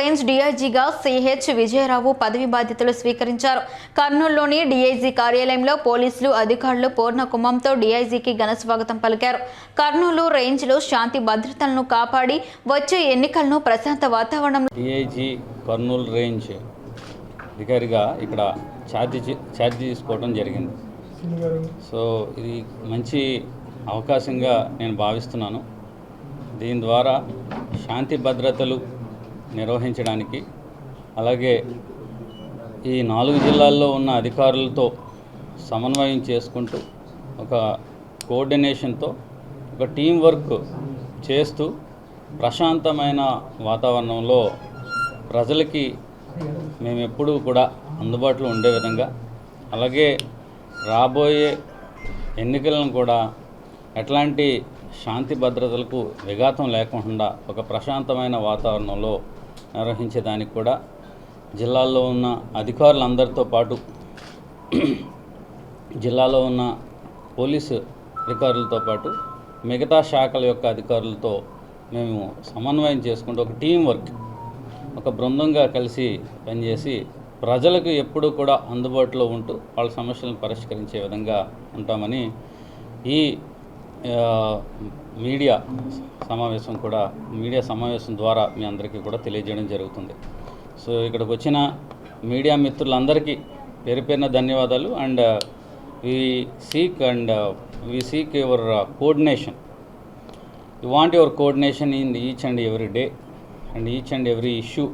Range డీఐజీగా CH Vijaya Rao పదవి బాధ్యతలు స్వీకరించారు. కర్నూలులోని డీఐజీ కార్యాలయంలో పోలీసులు అధికారులు పూర్ణ కుంభంతో డీఐజీకి ఘన స్వాగతం పలికారు. కర్నూలు రేంజ్లో శాంతి భద్రతలను కాపాడి వచ్చే ఎన్నికలను ప్రశాంత వాతావరణంలో డిఐజీ కర్నూలు రేంజ్ అధికారిగా ఇక్కడ ఛార్జ్ ఛార్జ్ తీసుకోవడం జరిగింది. సో ఇది మంచి అవకాశంగా నేను భావిస్తున్నాను. దీని ద్వారా శాంతి భద్రతలు నిర్వహించడానికి. అలాగే ఈ నాలుగు జిల్లాల్లో ఉన్న అధికారులతో సమన్వయం చేసుకుంటూ ఒక కోఆర్డినేషన్తో ఒక టీం వర్క్ చేస్తూ ప్రశాంతమైన వాతావరణంలో ప్రజలకి మేము ఎప్పుడూ కూడా అందుబాటులో ఉండే విధంగా అలాగే రాబోయే ఎన్నికలను కూడా ఎట్లాంటి శాంతి భద్రతలకు విఘాతం లేకుండా ఒక ప్రశాంతమైన వాతావరణంలో నిర్వహించేదానికి కూడా జిల్లాల్లో ఉన్న అధికారులందరితో పాటు జిల్లాలో ఉన్న పోలీసు అధికారులతో పాటు మిగతా శాఖల యొక్క అధికారులతో మేము సమన్వయం చేసుకుంటూ ఒక టీం వర్క్ ఒక బృందంగా కలిసి పనిచేసి ప్రజలకు ఎప్పుడూ కూడా అందుబాటులో ఉంటూ వాళ్ళ సమస్యలను పరిష్కరించే విధంగా ఉంటామని ఈ మీడియా సమావేశం కూడా మీడియా సమావేశం ద్వారా మీ అందరికీ కూడా తెలియజేయడం జరుగుతుంది. సో ఇక్కడికి వచ్చిన మీడియా మిత్రులందరికీ పేరు పేరున ధన్యవాదాలు. And we seek and we seek your coordination. You want your coordination in each and every day. And each and every issue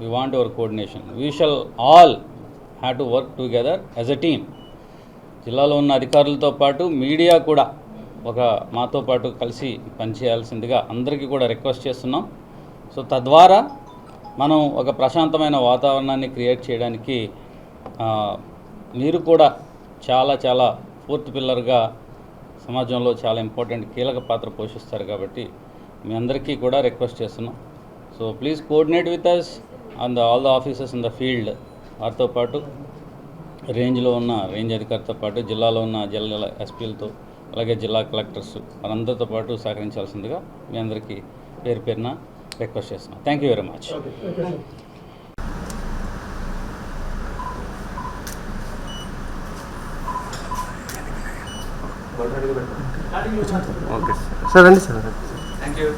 we want your coordination. We shall all have to work together as a team. జిల్లాలో ఉన్న అధికారులతో పాటు media కూడా ఒక మాతో పాటు కలిసి పనిచేయాల్సిందిగా అందరికీ కూడా రిక్వెస్ట్ చేస్తున్నాం. సో తద్వారా మనం ఒక ప్రశాంతమైన వాతావరణాన్ని క్రియేట్ చేయడానికి మీరు కూడా చాలా చాలా ఫోర్త్ పిల్లర్గా సమాజంలో చాలా ఇంపార్టెంట్ కీలక పాత్ర పోషిస్తారు కాబట్టి మీ అందరికీ కూడా రిక్వెస్ట్ చేస్తున్నాం. So please coordinate with us and the all the officers in the field. వారితో పాటు రేంజ్లో ఉన్న రేంజ్ అధికారితో పాటు జిల్లాలో ఉన్న జిల్లా ఎస్పీలతో అలాగే జిల్లా కలెక్టర్స్ వారందరితో పాటు సహకరించాల్సిందిగా మీ అందరికీ పేరు పేరున రిక్వెస్ట్ చేస్తున్నాం thank you very much okay sir రండి సార్ థ్యాంక్ యూ